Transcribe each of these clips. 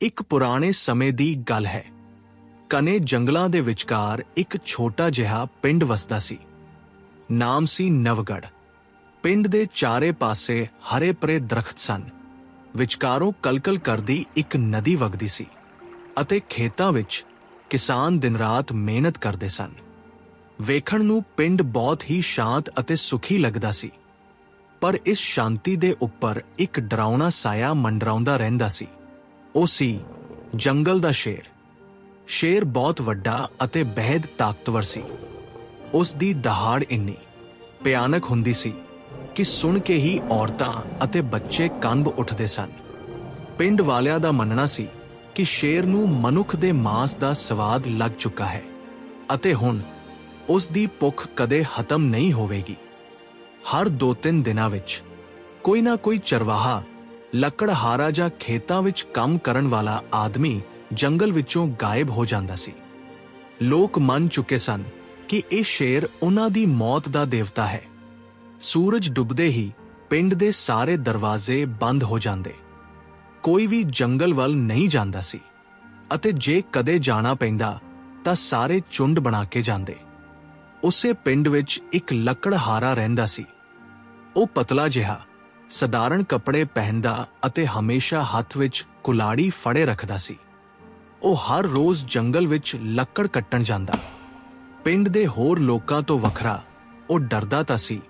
ਇੱਕ ਪੁਰਾਣੇ ਸਮੇਂ ਦੀ ਗੱਲ ਹੈ। ਕਨੇ ਜੰਗਲਾਂ ਦੇ ਵਿਚਕਾਰ ਇੱਕ ਛੋਟਾ ਜਿਹਾ ਪਿੰਡ ਵਸਦਾ ਸੀ। ਨਾਮ ਸੀ ਨਵਗੜ। ਪਿੰਡ ਦੇ ਚਾਰੇ ਪਾਸੇ ਹਰੇ ਭਰੇ ਦਰਖਤ ਸਨ। ਵਿਚਕਾਰੋਂ ਕਲਕਲ ਕਰਦੀ ਇੱਕ ਨਦੀ ਵਗਦੀ ਸੀ ਅਤੇ ਖੇਤਾਂ ਵਿੱਚ ਕਿਸਾਨ ਦਿਨ-ਰਾਤ ਮਿਹਨਤ ਕਰਦੇ ਸਨ। ਵੇਖਣ ਨੂੰ ਪਿੰਡ ਬਹੁਤ ਹੀ ਸ਼ਾਂਤ ਅਤੇ ਸੁਖੀ ਲੱਗਦਾ ਸੀ। ਪਰ ਇਸ ਸ਼ਾਂਤੀ ਦੇ ਉੱਪਰ ਇੱਕ ਡਰਾਉਣਾ ਸਾਇਆ ਮੰਡਰਾਉਂਦਾ ਰਹਿੰਦਾ ਸੀ। ਉਹ ਸੀ ਜੰਗਲ ਦਾ ਸ਼ੇਰ। ਸ਼ੇਰ ਬਹੁਤ ਵੱਡਾ ਅਤੇ ਬਹਿਦ ਤਾਕਤਵਰ ਸੀ। ਉਸ ਦੀ ਦਹਾੜ ਇੰਨੀ ਭਿਆਨਕ ਹੁੰਦੀ ਸੀ ਕਿ ਸੁਣ ਕੇ ਹੀ ਔਰਤਾਂ ਅਤੇ ਬੱਚੇ ਕੰਬ ਉੱਠਦੇ ਸਨ। ਪਿੰਡ ਵਾਲਿਆਂ ਦਾ ਮੰਨਣਾ ਸੀ ਕਿ ਸ਼ੇਰ ਨੂੰ ਮਨੁੱਖ ਦੇ ਮਾਸ ਦਾ ਸਵਾਦ ਲੱਗ ਚੁੱਕਾ ਹੈ ਅਤੇ ਹੁਣ ਉਸ ਦੀ ਭੁੱਖ ਕਦੇ ਖਤਮ ਨਹੀਂ ਹੋਵੇਗੀ। ਹਰ 2-3 ਦਿਨਾਂ ਵਿੱਚ ਕੋਈ ਨਾ ਕੋਈ ਚਰਵਾਹਾ ਲੱਕੜਹਾਰਾ ਜਾਂ ਖੇਤਾਂ ਵਿੱਚ ਕੰਮ ਕਰਨ ਵਾਲਾ ਆਦਮੀ ਜੰਗਲ ਵਿੱਚੋਂ ਗਾਇਬ ਹੋ ਜਾਂਦਾ ਸੀ। ਲੋਕ ਮੰਨ ਚੁੱਕੇ ਸਨ ਕਿ ਇਹ ਸ਼ੇਰ ਉਹਨਾਂ ਦੀ ਮੌਤ ਦਾ ਦੇਵਤਾ ਹੈ। ਸੂਰਜ ਡੁੱਬਦੇ ਹੀ ਪਿੰਡ ਦੇ ਸਾਰੇ ਦਰਵਾਜ਼ੇ ਬੰਦ ਹੋ ਜਾਂਦੇ। ਕੋਈ ਵੀ ਜੰਗਲ ਵੱਲ ਨਹੀਂ ਜਾਂਦਾ ਸੀ ਅਤੇ ਜੇ ਕਦੇ ਜਾਣਾ ਪੈਂਦਾ ਤਾਂ ਸਾਰੇ ਚੁੰਡ ਬਣਾ ਕੇ ਜਾਂਦੇ। ਉਸੇ ਪਿੰਡ ਵਿੱਚ ਇੱਕ ਲੱਕੜਹਾਰਾ ਰਹਿੰਦਾ ਸੀ। ਉਹ ਪਤਲਾ ਜਿਹਾ ਸਧਾਰਨ ਕੱਪੜੇ ਪਹਿਨਦਾ ਅਤੇ ਹਮੇਸ਼ਾ ਹੱਥ ਵਿੱਚ ਕੁਲਾੜੀ ਫੜੇ ਰੱਖਦਾ ਸੀ। ਉਹ ਹਰ ਰੋਜ਼ ਜੰਗਲ ਵਿੱਚ ਲੱਕੜ ਕੱਟਣ ਜਾਂਦਾ। ਪਿੰਡ ਦੇ ਹੋਰ ਲੋਕਾਂ ਤੋਂ ਵੱਖਰਾ, ਉਹ ਡਰਦਾ ਤਾਂ ਸੀ,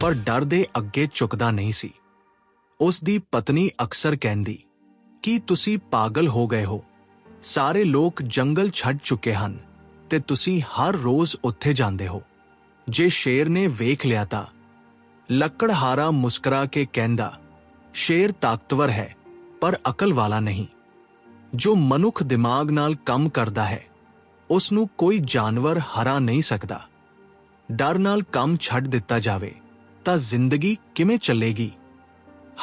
ਪਰ ਡਰ ਦੇ ਅੱਗੇ ਝੁਕਦਾ ਨਹੀਂ ਸੀ। ਉਸ ਦੀ ਪਤਨੀ ਅਕਸਰ ਕਹਿੰਦੀ, ਕਿ ਤੁਸੀਂ ਪਾਗਲ ਹੋ ਗਏ ਹੋ? ਸਾਰੇ ਲੋਕ ਜੰਗਲ ਛੱਡ ਚੁੱਕੇ ਹਨ ਤੇ ਤੁਸੀਂ ਹਰ ਰੋਜ਼ ਉੱਥੇ ਜਾਂਦੇ ਹੋ। ਜੇ ਸ਼ੇਰ ਨੇ ਵੇਖ ਲਿਆ ਤਾਂ ਲੱਕੜਹਾਰਾ ਮੁਸਕਰਾ ਕੇ ਕਹਿੰਦਾ ਸ਼ੇਰ ਤਾਕਤਵਰ ਹੈ ਪਰ ਅਕਲ ਵਾਲਾ ਨਹੀਂ ਜੋ ਮਨੁੱਖ ਦਿਮਾਗ ਨਾਲ ਕੰਮ ਕਰਦਾ ਹੈ ਉਸ ਨੂੰ ਕੋਈ ਜਾਨਵਰ ਹਰਾ ਨਹੀਂ ਸਕਦਾ ਡਰ ਨਾਲ ਕੰਮ ਛੱਡ ਦਿੱਤਾ ਜਾਵੇ ਤਾਂ ਜ਼ਿੰਦਗੀ ਕਿਵੇਂ ਚੱਲੇਗੀ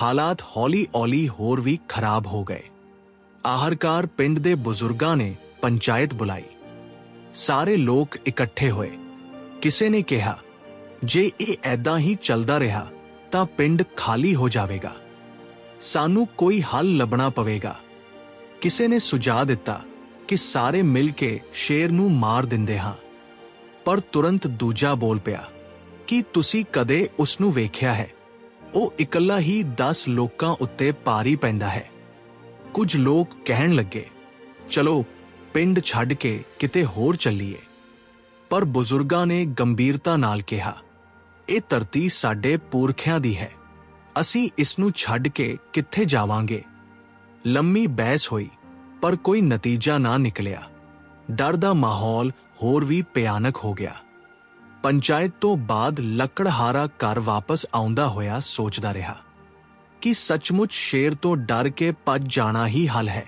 ਹਾਲਾਤ ਹੌਲੀ-ਹੌਲੀ ਹੋਰ ਵੀ ਖਰਾਬ ਹੋ ਗਏ ਆਹਰਕਾਰ ਪਿੰਡ ਦੇ ਬਜ਼ੁਰਗਾਂ ਨੇ ਪੰਚਾਇਤ ਬੁਲਾਈ ਸਾਰੇ ਲੋਕ ਇਕੱਠੇ ਹੋਏ ਕਿਸੇ ਨੇ ਕਿਹਾ ਜੇ ਇਹ ਐਦਾਂ ਹੀ ਚੱਲਦਾ ਰਿਹਾ, ਤਾਂ ਪਿੰਡ ਖਾਲੀ ਹੋ ਜਾਵੇਗਾ। ਸਾਨੂੰ ਕੋਈ ਹੱਲ ਲੱਭਣਾ ਪਵੇਗਾ। ਕਿਸੇ ਨੇ ਸੁਝਾਅ ਦਿੱਤਾ ਕਿ ਸਾਰੇ ਮਿਲ ਕੇ ਸ਼ੇਰ ਨੂੰ ਮਾਰ ਦਿੰਦੇ ਹਾਂ। ਪਰ ਤੁਰੰਤ ਦੂਜਾ ਬੋਲ ਪਿਆ, ਕਿ ਤੁਸੀਂ ਕਦੇ ਉਸ ਨੂੰ ਵੇਖਿਆ ਹੈ? ਉਹ ਇਕੱਲਾ ਹੀ 10 ਲੋਕਾਂ ਉੱਤੇ ਭਾਰੀ ਪੈਂਦਾ ਹੈ। ਕੁਝ ਲੋਕ ਕਹਿਣ ਲੱਗੇ, ਚਲੋ, ਪਿੰਡ ਛੱਡ ਕੇ ਕਿਤੇ ਹੋਰ ਚੱਲੀਏ। ਪਰ ਬਜ਼ੁਰਗਾਂ ਨੇ ਗੰਭੀਰਤਾ ਨਾਲ ਕਿਹਾ ਇਹ ਧਰਤੀ ਸਾਡੇ ਪੁਰਖਿਆਂ ਦੀ ਹੈ। ਅਸੀਂ ਇਸ ਨੂੰ ਛੱਡ ਕੇ ਕਿੱਥੇ ਜਾਵਾਂਗੇ? ਲੰਮੀ ਬਹਿਸ ਹੋਈ, ਪਰ ਕੋਈ ਨਤੀਜਾ ਨਾ ਨਿਕਲਿਆ। ਡਰ ਦਾ ਮਾਹੌਲ ਹੋਰ ਵੀ ਭਿਆਨਕ ਹੋ ਗਿਆ। ਪੰਚਾਇਤ ਤੋਂ ਬਾਅਦ ਲੱਕੜਹਾਰਾ ਘਰ ਵਾਪਸ ਆਉਂਦਾ ਹੋਇਆ ਸੋਚਦਾ ਰਿਹਾ ਕਿ ਸੱਚਮੁੱਚ ਸ਼ੇਰ ਤੋਂ ਡਰ ਕੇ ਭੱਜ ਜਾਣਾ ਹੀ ਹੱਲ ਹੈ।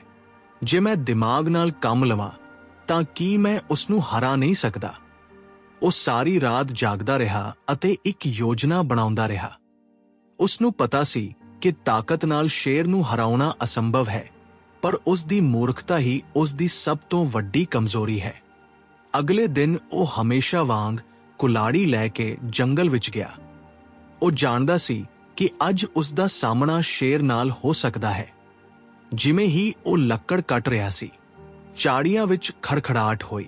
ਜੇ ਮੈਂ ਦਿਮਾਗ ਨਾਲ ਕੰਮ ਲਵਾਂ, ਤਾਂ ਕੀ ਮੈਂ ਉਸ ਨੂੰ ਹਰਾ ਨਹੀਂ ਸਕਦਾ? ਉਹ ਸਾਰੀ ਰਾਤ ਜਾਗਦਾ ਰਿਹਾ ਅਤੇ ਇੱਕ ਯੋਜਨਾ ਬਣਾਉਂਦਾ ਰਿਹਾ। ਉਸ ਨੂੰ ਪਤਾ ਸੀ ਕਿ ਤਾਕਤ ਨਾਲ ਸ਼ੇਰ ਨੂੰ ਹਰਾਉਣਾ ਅਸੰਭਵ ਹੈ, ਪਰ ਉਸ ਦੀ ਮੂਰਖਤਾ ਹੀ ਉਸ ਦੀ ਸਭ ਤੋਂ ਵੱਡੀ ਕਮਜ਼ੋਰੀ ਹੈ। ਅਗਲੇ ਦਿਨ ਉਹ ਹਮੇਸ਼ਾ ਵਾਂਗ ਕੁਲਾੜੀ ਲੈ ਕੇ ਜੰਗਲ ਵਿੱਚ ਗਿਆ। ਉਹ ਜਾਣਦਾ ਸੀ ਕਿ ਅੱਜ ਉਸ ਦਾ ਸਾਹਮਣਾ ਸ਼ੇਰ ਨਾਲ ਹੋ ਸਕਦਾ ਹੈ। ਜਿਵੇਂ ਹੀ ਉਹ ਲੱਕੜ ਕੱਟ ਰਿਹਾ ਸੀ, ਚਾੜੀਆਂ ਵਿੱਚ ਖੜਖੜਾਟ ਹੋਈ।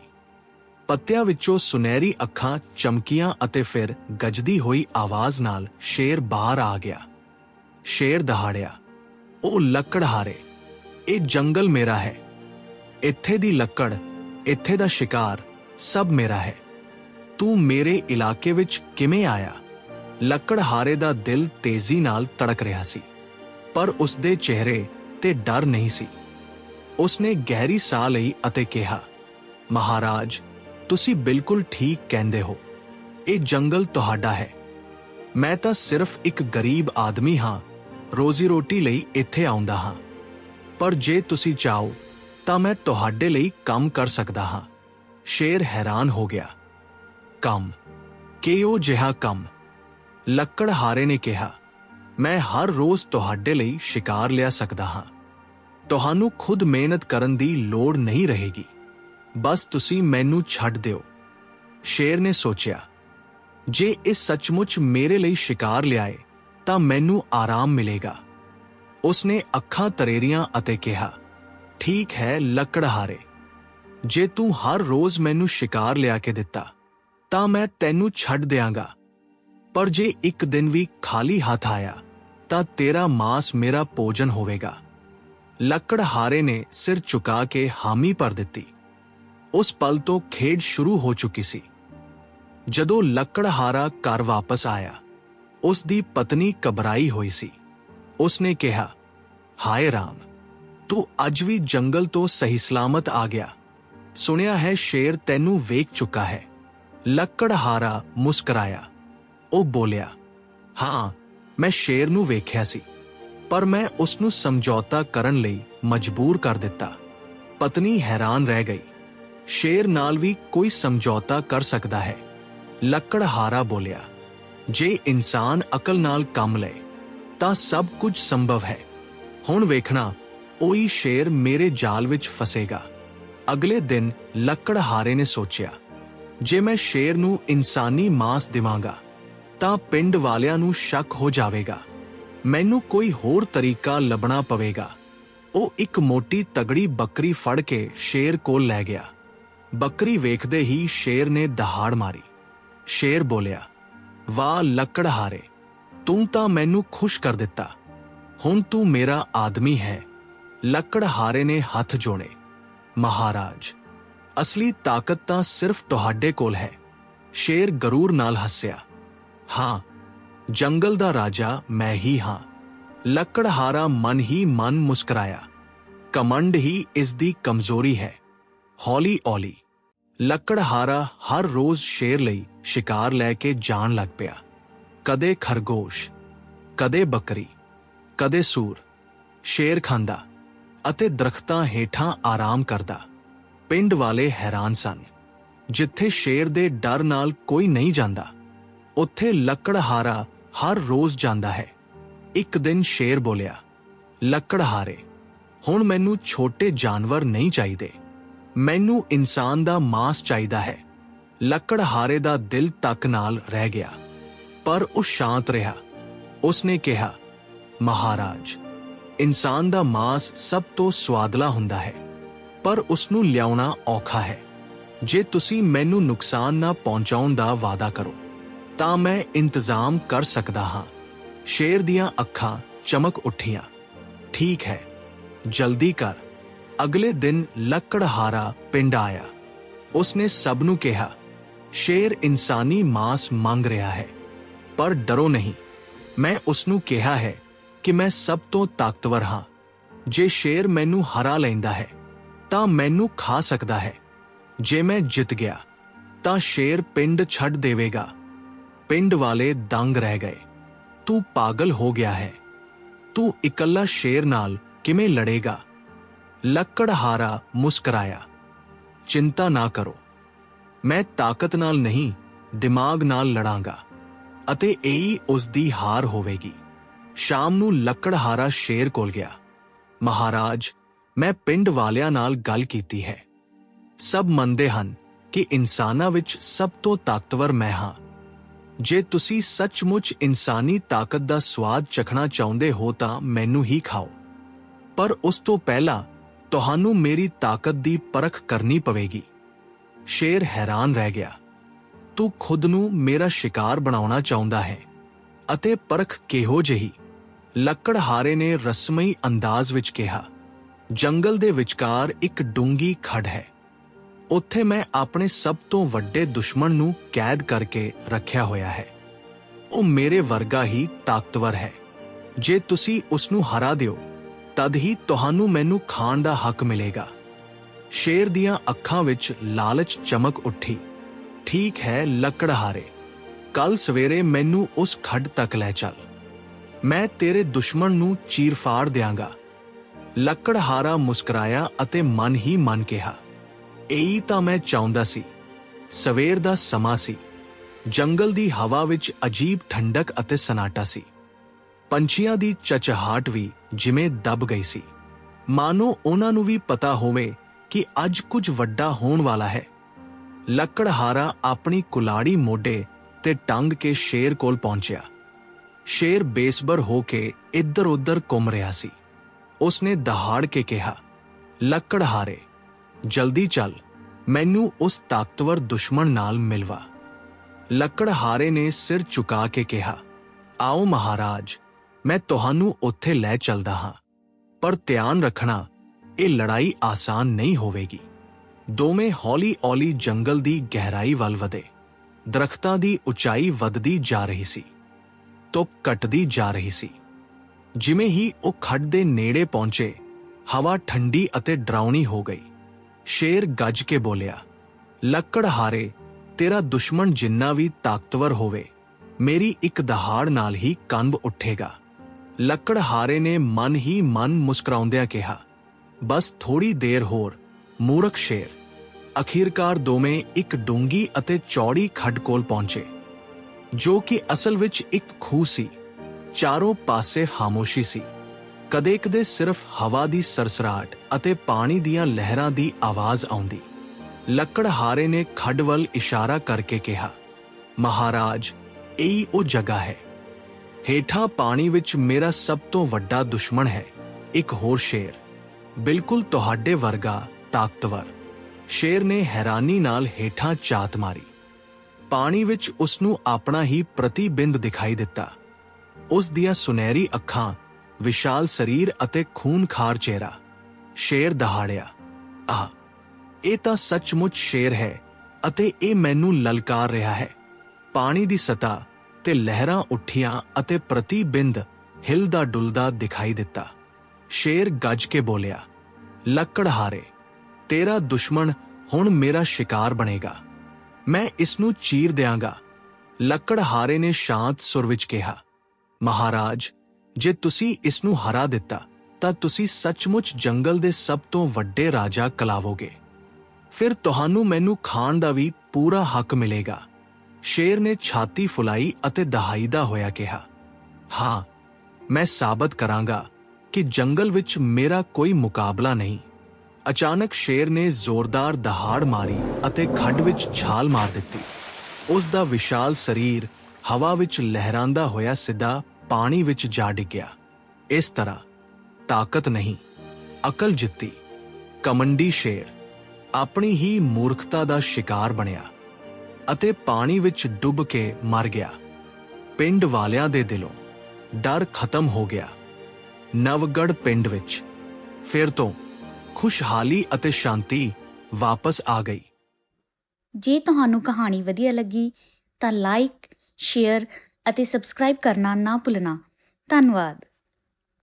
ਪੱਤਿਆਂ ਵਿੱਚੋਂ ਸੁਨਹਿਰੀ ਅੱਖਾਂ, ਚਮਕੀਆਂ ਅਤੇ ਫਿਰ ਗਜਦੀ ਹੋਈ ਆਵਾਜ਼ ਨਾਲ ਸ਼ੇਰ ਬਾਹਰ ਆ ਗਿਆ। ਸ਼ੇਰ ਦਹਾੜਿਆ, ਉਹ ਲੱਕੜ ਹਾਰੇ, ਇਹ ਜੰਗਲ ਮੇਰਾ ਹੈ। ਇੱਥੇ ਦੀ ਲੱਕੜ, ਇੱਥੇ ਦਾ ਸ਼ਿਕਾਰ ਸਭ ਮੇਰਾ ਹੈ। ਤੂੰ ਮੇਰੇ ਇਲਾਕੇ ਵਿੱਚ ਕਿਵੇਂ ਆਇਆ? ਲੱਕੜਹਾਰੇ ਦਾ ਦਿਲ ਤੇਜ਼ੀ ਨਾਲ ਤੜਕ ਰਿਹਾ ਸੀ, ਪਰ ਉਸ ਦੇ ਚਿਹਰੇ ਤੇ ਡਰ ਨਹੀਂ ਸੀ। ਉਸਨੇ ਗਹਿਰੀ ਸਾਹ ਲਈ ਅਤੇ ਕਿਹਾ, ਮਹਾਰਾਜ ਤੁਸੀਂ ਬਿਲਕੁਲ ਠੀਕ ਕਹਿੰਦੇ ਹੋ। ਇਹ ਜੰਗਲ ਤੁਹਾਡਾ ਹੈ। ਮੈਂ ਤਾਂ ਸਿਰਫ ਇੱਕ ਗਰੀਬ ਆਦਮੀ ਹਾਂ। ਰੋਜ਼ੀ ਰੋਟੀ ਲਈ ਇੱਥੇ ਆਉਂਦਾ ਹਾਂ। ਪਰ ਜੇ ਤੁਸੀਂ ਚਾਹੋ, ਤਾਂ ਮੈਂ ਤੁਹਾਡੇ ਲਈ ਕੰਮ ਕਰ ਸਕਦਾ ਹਾਂ। ਸ਼ੇਰ ਹੈਰਾਨ ਹੋ ਗਿਆ। ਕੰਮ? ਕਿਉਂ ਜਿਹਾ ਕੰਮ? ਲੱਕੜਹਾਰੇ ਨੇ ਕਿਹਾ। ਮੈਂ ਹਰ ਰੋਜ਼ ਤੁਹਾਡੇ ਲਈ ਸ਼ਿਕਾਰ ਲਿਆ ਸਕਦਾ ਹਾਂ। ਤੁਹਾਨੂੰ ਖੁਦ ਮਿਹਨਤ ਕਰਨ ਦੀ ਲੋੜ ਨਹੀਂ ਰਹੇਗੀ। ਬਸ ਤੁਸੀਂ ਮੈਨੂੰ ਛੱਡ ਦਿਓ। ਸ਼ੇਰ ਨੇ ਸੋਚਿਆ, ਜੇ ਇਹ ਸੱਚਮੁੱਚ ਮੇਰੇ ਲਈ ਸ਼ਿਕਾਰ ਲਿਆਏ, ਤਾਂ ਮੈਨੂੰ ਆਰਾਮ ਮਿਲੇਗਾ। ਉਸਨੇ ਅੱਖਾਂ ਤਰੇਰੀਆਂ ਅਤੇ ਕਿਹਾ, ਠੀਕ ਹੈ ਲੱਕੜਹਾਰੇ ਜੇ ਤੂੰ ਹਰ ਰੋਜ਼ ਮੈਨੂੰ ਸ਼ਿਕਾਰ ਲਿਆ ਕੇ ਦਿੱਤਾ, ਤਾਂ ਮੈਂ ਤੈਨੂੰ ਛੱਡ ਦਿਆਂਗਾ। ਪਰ ਜੇ ਇੱਕ ਦਿਨ ਵੀ ਖਾਲੀ ਹੱਥ ਆਇਆ, ਤਾਂ ਤੇਰਾ ਮਾਸ ਮੇਰਾ ਭੋਜਨ ਹੋਵੇਗਾ। ਲੱਕੜਹਾਰੇ ਨੇ ਸਿਰ ਝੁਕਾ ਕੇ ਹਾਮੀ ਭਰ ਦਿੱਤੀ। ਉਸ ਪਲ ਤੋਂ ਖੇਡ ਸ਼ੁਰੂ ਹੋ ਚੁੱਕੀ ਸੀ। ਜਦੋਂ ਲੱਕੜਹਾਰਾ ਘਰ ਵਾਪਸ ਆਇਆ, ਉਸ ਦੀ ਪਤਨੀ ਘਬਰਾਈ ਹੋਈ ਸੀ। ਉਸ ਨੇ ਕਿਹਾ, ਹਾਏ ਰਾਮ, ਤੂੰ ਅੱਜ ਵੀ ਜੰਗਲ ਤੋਂ ਸਹੀ ਸਲਾਮਤ ਆ ਗਿਆ। ਸੁਣਿਆ ਹੈ ਸ਼ੇਰ ਤੈਨੂੰ ਵੇਖ ਚੁੱਕਾ ਹੈ। ਲੱਕੜਹਾਰਾ ਮੁਸਕਰਾਇਆ। ਉਹ ਬੋਲਿਆ, ਹਾਂ, ਮੈਂ ਸ਼ੇਰ ਨੂੰ ਵੇਖਿਆ ਸੀ, ਪਰ ਮੈਂ ਉਸ ਨੂੰ ਸਮਝੌਤਾ ਕਰਨ ਲਈ ਮਜਬੂਰ ਕਰ ਦਿੱਤਾ। ਪਤਨੀ ਹੈਰਾਨ ਰਹਿ ਗਈ। ਸ਼ੇਰ ਨਾਲ ਵੀ ਕੋਈ ਸਮਝੌਤਾ ਕਰ ਸਕਦਾ ਹੈ। ਲੱਕੜਹਾਰਾ ਬੋਲਿਆ, ਜੇ ਇਨਸਾਨ ਅਕਲ ਨਾਲ ਕੰਮ ਲਏ ਤਾਂ ਸਭ ਕੁਝ ਸੰਭਵ ਹੈ। ਹੁਣ ਵੇਖਣਾ, ਉਹੀ ਸ਼ੇਰ ਮੇਰੇ ਜਾਲ ਵਿੱਚ ਫਸੇਗਾ। ਅਗਲੇ ਦਿਨ ਲੱਕੜਹਾਰੇ ਨੇ ਸੋਚਿਆ, ਜੇ ਮੈਂ ਸ਼ੇਰ ਨੂੰ ਇਨਸਾਨੀ ਮਾਸ ਦੇਵਾਂਗਾ, ਤਾਂ ਪਿੰਡ ਵਾਲਿਆਂ ਨੂੰ ਸ਼ੱਕ ਹੋ ਜਾਵੇਗਾ। ਮੈਨੂੰ ਕੋਈ ਹੋਰ ਤਰੀਕਾ ਲੱਭਣਾ ਪਵੇਗਾ। ਉਹ ਇੱਕ ਮੋਟੀ ਤਗੜੀ ਬੱਕਰੀ ਫੜ ਕੇ ਸ਼ੇਰ ਕੋਲ ਲੈ ਗਿਆ। ਬੱਕਰੀ ਵੇਖਦੇ ਹੀ ਸ਼ੇਰ ਨੇ ਦਹਾੜ ਮਾਰੀ। ਸ਼ੇਰ ਬੋਲਿਆ, ਵਾਹ ਲੱਕੜਹਾਰੇ ਤੂੰ ਤਾਂ ਮੈਨੂੰ ਖੁਸ਼ ਕਰ ਦਿੱਤਾ। ਹੁਣ ਤੂੰ ਮੇਰਾ ਆਦਮੀ ਹੈ। ਲੱਕੜਹਾਰੇ ਨੇ ਹੱਥ ਜੋੜੇ। ਮਹਾਰਾਜ, ਅਸਲੀ ਤਾਕਤ ਤਾਂ ਸਿਰਫ ਤੁਹਾਡੇ ਕੋਲ ਹੈ। ਸ਼ੇਰ ਗਰੂਰ ਨਾਲ ਹੱਸਿਆ, ਹਾਂ, ਜੰਗਲ ਦਾ ਰਾਜਾ ਮੈਂ ਹੀ ਹਾਂ। ਲੱਕੜਹਾਰਾ ਮਨ ਹੀ ਮਨ ਮੁਸਕਰਾਇਆ। ਕਮੰਡ ਹੀ ਇਸ ਦੀ ਕਮਜ਼ੋਰੀ ਹੈ। ਹੌਲੀ-ਹੌਲੀ ਲੱਕੜਹਾਰਾ ਹਰ ਰੋਜ਼ ਸ਼ੇਰ ਲਈ ਸ਼ਿਕਾਰ ਲੈ ਕੇ ਜਾਣ ਲੱਗ ਪਿਆ। ਕਦੇ ਖਰਗੋਸ਼, ਕਦੇ ਬੱਕਰੀ, ਕਦੇ ਸੂਰ, ਸ਼ੇਰ ਖਾਂਦਾ ਅਤੇ ਦਰਖਤਾਂ ਹੇਠਾਂ ਆਰਾਮ ਕਰਦਾ। ਪਿੰਡ ਵਾਲੇ ਹੈਰਾਨ ਸਨ, ਜਿੱਥੇ ਸ਼ੇਰ ਦੇ ਡਰ ਨਾਲ ਕੋਈ ਨਹੀਂ ਜਾਂਦਾ, ਉੱਥੇ ਲੱਕੜਹਾਰਾ ਹਰ ਰੋਜ਼ ਜਾਂਦਾ ਹੈ। ਇੱਕ ਦਿਨ ਸ਼ੇਰ ਬੋਲਿਆ, ਲੱਕੜਹਾਰੇ, ਹੁਣ ਮੈਨੂੰ ਛੋਟੇ ਜਾਨਵਰ ਨਹੀਂ ਚਾਹੀਦੇ। ਮੈਨੂੰ ਇਨਸਾਨ ਦਾ ਮਾਸ ਚਾਹੀਦਾ ਹੈ। ਲੱਕੜਹਾਰੇ ਦਾ ਦਿਲ ਤੱਕ ਨਾਲ ਰਹਿ ਗਿਆ। ਪਰ ਉਹ ਸ਼ਾਂਤ ਰਿਹਾ। ਉਸਨੇ ਕਿਹਾ, ਮਹਾਰਾਜ, ਇਨਸਾਨ ਦਾ ਮਾਸ ਸਭ ਤੋਂ ਸਵਾਦਲਾ ਹੁੰਦਾ ਹੈ। ਪਰ ਉਸ ਨੂੰ ਲਿਆਉਣਾ ਔਖਾ ਹੈ। ਜੇ ਤੁਸੀਂ ਮੈਨੂੰ ਨੁਕਸਾਨ ਨਾ ਪਹੁੰਚਾਉਣ ਦਾ ਵਾਅਦਾ ਕਰੋ, ਤਾਂ ਮੈਂ ਇੰਤਜ਼ਾਮ ਕਰ ਸਕਦਾ ਹਾਂ। ਸ਼ੇਰ ਦੀਆਂ ਅੱਖਾਂ ਚਮਕ ਉੱਠੀਆਂ। ਠੀਕ ਹੈ, ਜਲਦੀ ਕਰ। ਅਗਲੇ ਦਿਨ ਲੱਕੜਹਾਰਾ ਪਿੰਡ ਆਇਆ। ਉਸਨੇ ਸਭ ਨੂੰ ਕਿਹਾ, ਸ਼ੇਰ ਇਨਸਾਨੀ ਮਾਸ ਮੰਗ ਰਿਹਾ ਹੈ, ਪਰ ਡਰੋ ਨਹੀਂ। ਮੈਂ ਉਸ ਨੂੰ ਕਿਹਾ ਹੈ ਕਿ ਮੈਂ ਸਭ ਤੋਂ ਤਾਕਤਵਰ ਹਾਂ। ਜੇ ਸ਼ੇਰ ਮੈਨੂੰ ਹਰਾ ਲੈਂਦਾ ਹੈ, ਤਾਂ ਮੈਨੂੰ ਖਾ ਸਕਦਾ ਹੈ। ਜੇ ਮੈਂ ਜਿੱਤ ਗਿਆ, ਤਾਂ ਸ਼ੇਰ ਪਿੰਡ ਛੱਡ ਦੇਵੇਗਾ। ਪਿੰਡ ਵਾਲੇ ਦੰਗ ਰਹਿ ਗਏ। ਤੂੰ ਪਾਗਲ ਹੋ ਗਿਆ ਹੈ। ਤੂੰ ਇਕੱਲਾ ਸ਼ੇਰ ਨਾਲ ਕਿਵੇਂ ਲੜੇਗਾ? ਲੱਕੜਹਾਰਾ ਮੁਸਕਰਾਇਆ। ਚਿੰਤਾ ਨਾ ਕਰੋ। ਮੈਂ ਤਾਕਤ ਨਾਲ ਨਹੀਂ, ਦਿਮਾਗ ਨਾਲ ਲੜਾਂਗਾ ਅਤੇ ਇਹੀ ਉਸ ਦੀ ਹਾਰ ਹੋਵੇਗੀ। ਸ਼ਾਮ ਨੂੰ ਲੱਕੜਹਾਰਾ ਸ਼ੇਰ ਕੋਲ ਗਿਆ। ਮਹਾਰਾਜ, ਮੈਂ ਪਿੰਡ ਵਾਲਿਆਂ ਨਾਲ ਗੱਲ ਕੀਤੀ ਹੈ। ਸਭ ਮੰਨਦੇ ਹਨ ਕਿ ਇਨਸਾਨਾਂ ਵਿੱਚ ਸਭ ਤੋਂ ਤਾਕਤਵਰ ਮੈਂ ਹਾਂ। ਜੇ ਤੁਸੀਂ ਸੱਚਮੁੱਚ ਇਨਸਾਨੀ ਤਾਕਤ ਦਾ ਸਵਾਦ ਚਖਣਾ ਚਾਹੁੰਦੇ ਹੋ ਤਾਂ ਮੈਨੂੰ ਹੀ ਖਾਓ। ਪਰ ਉਸ ਤੋਂ ਪਹਿਲਾਂ ਤੁਹਾਨੂੰ ਮੇਰੀ ਤਾਕਤ ਦੀ ਪਰਖ ਕਰਨੀ ਪਵੇਗੀ। ਸ਼ੇਰ ਹੈਰਾਨ ਰਹਿ ਗਿਆ। ਤੂੰ ਖੁਦ ਨੂੰ ਮੇਰਾ ਸ਼ਿਕਾਰ ਬਣਾਉਣਾ ਚਾਹੁੰਦਾ ਹੈ ਅਤੇ ਪਰਖ ਕਿਹੋ ਜਿਹੀ? ਲੱਕੜਹਾਰੇ ਨੇ ਰਸਮਈ ਅੰਦਾਜ਼ ਵਿੱਚ ਕਿਹਾ, ਜੰਗਲ ਦੇ ਵਿਚਕਾਰ ਇੱਕ ਡੂੰਗੀ ਖੱਡ ਹੈ। ਉੱਥੇ ਮੈਂ ਆਪਣੇ ਸਭ ਤੋਂ ਵੱਡੇ ਦੁਸ਼ਮਣ ਨੂੰ ਕੈਦ ਕਰਕੇ ਰੱਖਿਆ ਹੋਇਆ ਹੈ। ਉਹ ਮੇਰੇ ਵਰਗਾ ਹੀ ਤਾਕਤਵਰ ਹੈ। ਜੇ ਤੁਸੀਂ ਉਸ ਨੂੰ ਹਰਾ ਦਿਓ ਤਦ ਹੀ ਤੁਹਾਨੂੰ ਮੈਨੂੰ ਖਾਣ ਦਾ ਹੱਕ ਮਿਲੇਗਾ। ਸ਼ੇਰ ਦੀਆਂ ਅੱਖਾਂ ਵਿੱਚ ਲਾਲਚ ਚਮਕ ਉੱਠੀ। ਠੀਕ ਹੈ ਲੱਕੜਹਾਰੇ ਕੱਲ ਸਵੇਰੇ ਮੈਨੂੰ ਉਸ ਖੱਡ ਤੱਕ ਲੈ ਚੱਲ। ਮੈਂ ਤੇਰੇ ਦੁਸ਼ਮਣ ਨੂੰ ਚੀਰਫਾੜ ਦਿਆਂਗਾ। ਲੱਕੜਹਾਰਾ ਮੁਸਕਰਾਇਆ ਅਤੇ ਮਨ ਹੀ ਮਨ ਕਿਹਾ, ਇਹੀ ਤਾਂ ਮੈਂ ਚਾਹੁੰਦਾ ਸੀ। ਸਵੇਰ ਦਾ ਸਮਾਂ ਸੀ। ਜੰਗਲ ਦੀ ਹਵਾ ਵਿੱਚ ਅਜੀਬ ਠੰਡਕ ਅਤੇ ਸਨਾਟਾ ਸੀ। ਪੰਛੀਆਂ ਦੀ ਚਚਹਾਟ ਵੀ ਜਿਵੇਂ ਦੱਬ ਗਈ ਸੀ। ਮਾਨੋ ਉਹਨਾਂ ਨੂੰ ਵੀ ਪਤਾ ਹੋਵੇ ਕਿ ਅੱਜ ਕੁਝ ਵੱਡਾ ਹੋਣ ਵਾਲਾ ਹੈ। ਲੱਕੜਹਾਰਾ ਆਪਣੀ ਕੁਲਾੜੀ ਮੋਢੇ ਤੇ ਟੰਗ ਕੇ ਸ਼ੇਰ ਕੋਲ ਪਹੁੰਚਿਆ। ਸ਼ੇਰ ਬੇਸਬਰ ਹੋ ਕੇ ਇੱਧਰ-ਉੱਧਰ ਘੁੰਮ ਰਿਹਾ ਸੀ। ਉਸਨੇ ਦਹਾੜ ਕੇ ਕਿਹਾ, ਲੱਕੜਹਾਰੇ, ਜਲਦੀ ਚੱਲ, ਮੈਨੂੰ ਉਸ ਤਾਕਤਵਰ ਦੁਸ਼ਮਣ ਨਾਲ ਮਿਲਵਾ। ਲੱਕੜਹਾਰੇ ਨੇ ਸਿਰ ਝੁਕਾ ਕੇ ਕਿਹਾ, ਆਓ ਮਹਾਰਾਜ ਮੈਂ ਤੁਹਾਨੂੰ ਉੱਥੇ ਲੈ ਚੱਲਦਾ ਹਾਂ। ਪਰ ਧਿਆਨ ਰੱਖਣਾ, ਇਹ ਲੜਾਈ ਆਸਾਨ ਨਹੀਂ ਹੋਵੇਗੀ। ਦੋਵੇਂ ਹੌਲੀ-ਹੌਲੀ ਜੰਗਲ ਦੀ ਗਹਿਰਾਈ ਵੱਲ ਵਧੇ। ਦਰਖਤਾਂ ਦੀ ਉਚਾਈ ਵੱਧਦੀ ਜਾ ਰਹੀ ਸੀ। ਧੁੱਪ ਘਟਦੀ ਜਾ ਰਹੀ ਸੀ। ਜਿਵੇਂ ਹੀ ਉਹ ਖੱਡ ਦੇ ਨੇੜੇ ਪਹੁੰਚੇ, ਹਵਾ ਠੰਡੀ ਅਤੇ ਡਰਾਉਣੀ ਹੋ ਗਈ। ਸ਼ੇਰ ਗੱਜ ਕੇ ਬੋਲਿਆ, ਲੱਕੜ ਹਾਰੇ, ਤੇਰਾ ਦੁਸ਼ਮਣ ਜਿੰਨਾ ਵੀ ਤਾਕਤਵਰ ਹੋਵੇ, ਮੇਰੀ ਇੱਕ ਦਹਾੜ ਨਾਲ ਹੀ ਕੰਬ ਉੱਠੇਗਾ। ਲੱਕੜਹਾਰੇ ਨੇ ਮਨ ਹੀ ਮਨ ਮੁਸਕਰਾਉਂਦਿਆਂ ਕਿਹਾ, ਬਸ ਥੋੜੀ ਦੇਰ ਹੋਰ, ਮੂਰਖ ਸ਼ੇਰ। ਅਖੀਰਕਾਰ ਦੋਵੇਂ ਇੱਕ ਡੂੰਗੀ ਅਤੇ ਚੌੜੀ ਖੱਡ ਕੋਲ ਪਹੁੰਚੇ, ਜੋ ਕਿ ਅਸਲ ਵਿੱਚ ਇੱਕ ਖੂਹ ਸੀ, ਚਾਰੋਂ ਪਾਸੇ ਖਾਮੋਸ਼ੀ ਸੀ। ਕਦੇ-ਕਦੇ ਸਿਰਫ ਹਵਾ ਦੀ ਸਰਸਰਾਟ ਅਤੇ ਪਾਣੀ ਦੀਆਂ ਲਹਿਰਾਂ ਦੀ ਆਵਾਜ਼ ਆਉਂਦੀ, ਲੱਕੜਹਾਰੇ ਨੇ ਖੱਡ ਵੱਲ ਇਸ਼ਾਰਾ ਕਰਕੇ ਕਿਹਾ, ਮਹਾਰਾਜ, ਇਹੀ ਉਹ ਜਗ੍ਹਾ ਹੈ ਹੇਠਾਂ ਪਾਣੀ ਵਿੱਚ ਮੇਰਾ ਸਭ ਤੋਂ ਵੱਡਾ ਦੁਸ਼ਮਣ ਹੈ। ਇੱਕ ਹੋਰ ਸ਼ੇਰ। ਬਿਲਕੁਲ ਤੁਹਾਡੇ ਵਰਗਾ ਤਾਕਤਵਰ। ਸ਼ੇਰ ਨੇ ਹੈਰਾਨੀ ਨਾਲ ਹੇਠਾਂ ਚਾਤ ਮਾਰੀ। ਪਾਣੀ ਵਿੱਚ ਉਸ ਨੂੰ ਆਪਣਾ ਹੀ ਪ੍ਰਤੀਬਿੰਬ ਦਿਖਾਈ ਦਿੱਤਾ। ਉਸ ਦੀਆਂ ਸੁਨਹਿਰੀ ਅੱਖਾਂ, ਵਿਸ਼ਾਲ ਸਰੀਰ ਅਤੇ ਖੂਨਖਾਰ ਚਿਹਰਾ। ਸ਼ੇਰ ਦਹਾੜਿਆ। ਆਹ, ਇਹ ਤਾਂ ਸੱਚਮੁੱਚ ਸ਼ੇਰ ਹੈ ਅਤੇ ਇਹ ਮੈਨੂੰ ਲਲਕਾਰ ਰਿਹਾ ਹੈ। ਪਾਣੀ ਦੀ ਸਤਾ ਤੇ ਲਹਿਰਾਂ ਉੱਠੀਆਂ ਅਤੇ ਪ੍ਰਤੀਬਿੰਦ ਹਿਲਦਾ ਡੁਲਦਾ ਦਿਖਾਈ ਦਿੱਤਾ। ਸ਼ੇਰ ਗੱਜ ਕੇ ਬੋਲਿਆ, ਲੱਕੜ ਹਾਰੇ, ਤੇਰਾ ਦੁਸ਼ਮਣ ਹੁਣ ਮੇਰਾ ਸ਼ਿਕਾਰ ਬਣੇਗਾ। ਮੈਂ ਇਸ ਨੂੰ ਚੀਰ ਦਿਆਂਗਾ। ਲੱਕੜਹਾਰੇ ਨੇ ਸ਼ਾਂਤ ਸੁਰ ਵਿੱਚ ਕਿਹਾ, ਮਹਾਰਾਜ, ਜੇ ਤੁਸੀਂ ਇਸ ਨੂੰ ਹਰਾ ਦਿੱਤਾ, ਤਾਂ ਤੁਸੀਂ ਸੱਚਮੁੱਚ ਜੰਗਲ ਦੇ ਸਭ ਤੋਂ ਵੱਡੇ ਰਾਜਾ ਕਲਾਵੋਗੇ। ਫਿਰ ਤੁਹਾਨੂੰ ਮੈਨੂੰ ਖਾਣ ਦਾ ਵੀ ਪੂਰਾ ਹੱਕ ਮਿਲੇਗਾ। ਸ਼ੇਰ ਨੇ ਛਾਤੀ ਫੁਲਾਈ ਅਤੇ ਦਹਾਈਦਾ ਹੋਇਆ ਕਿਹਾ, ਹਾਂ, ਮੈਂ ਸਾਬਤ ਕਰਾਂਗਾ ਕਿ ਜੰਗਲ ਵਿੱਚ ਮੇਰਾ ਕੋਈ ਮੁਕਾਬਲਾ ਨਹੀਂ। ਅਚਾਨਕ ਸ਼ੇਰ ਨੇ ਜ਼ੋਰਦਾਰ ਦਹਾੜ ਮਾਰੀ ਅਤੇ ਖੱਡ ਵਿੱਚ ਛਾਲ ਮਾਰ ਦਿੱਤੀ। ਉਸ ਦਾ ਵਿਸ਼ਾਲ ਸਰੀਰ ਹਵਾ ਵਿੱਚ ਲਹਿਰਾਂਦਾ ਹੋਇਆ ਸਿੱਧਾ ਪਾਣੀ ਵਿੱਚ ਜਾ ਡਿੱਗਿਆ। ਇਸ ਤਰ੍ਹਾਂ ਤਾਕਤ ਨਹੀਂ, ਅਕਲ ਜਿੱਤੀ। ਕਮੰਡੀ ਸ਼ੇਰ ਆਪਣੀ ਹੀ ਮੂਰਖਤਾ ਦਾ ਸ਼ਿਕਾਰ ਬਣਿਆ। ਅਤੇ ਪਾਣੀ ਵਿੱਚ ਡੁੱਬ ਕੇ ਮਰ ਗਿਆ। ਪਿੰਡ ਵਾਲਿਆਂ ਦੇ ਦਿਲੋਂ ਡਰ ਖਤਮ ਹੋ ਗਿਆ। ਨਵਗੜ ਪਿੰਡ ਵਿੱਚ ਫਿਰ ਤੋਂ ਖੁਸ਼ਹਾਲੀ ਅਤੇ ਸ਼ਾਂਤੀ ਵਾਪਸ ਆ ਗਈ। ਜੇ ਤੁਹਾਨੂੰ ਕਹਾਣੀ ਵਧੀਆ ਲੱਗੀ, ਤਾਂ ਲਾਈਕ ਸ਼ੇਅਰ ਅਤੇ ਸਬਸਕ੍ਰਾਈਬ ਕਰਨਾ ਨਾ ਭੁੱਲਣਾ। ਧੰਨਵਾਦ।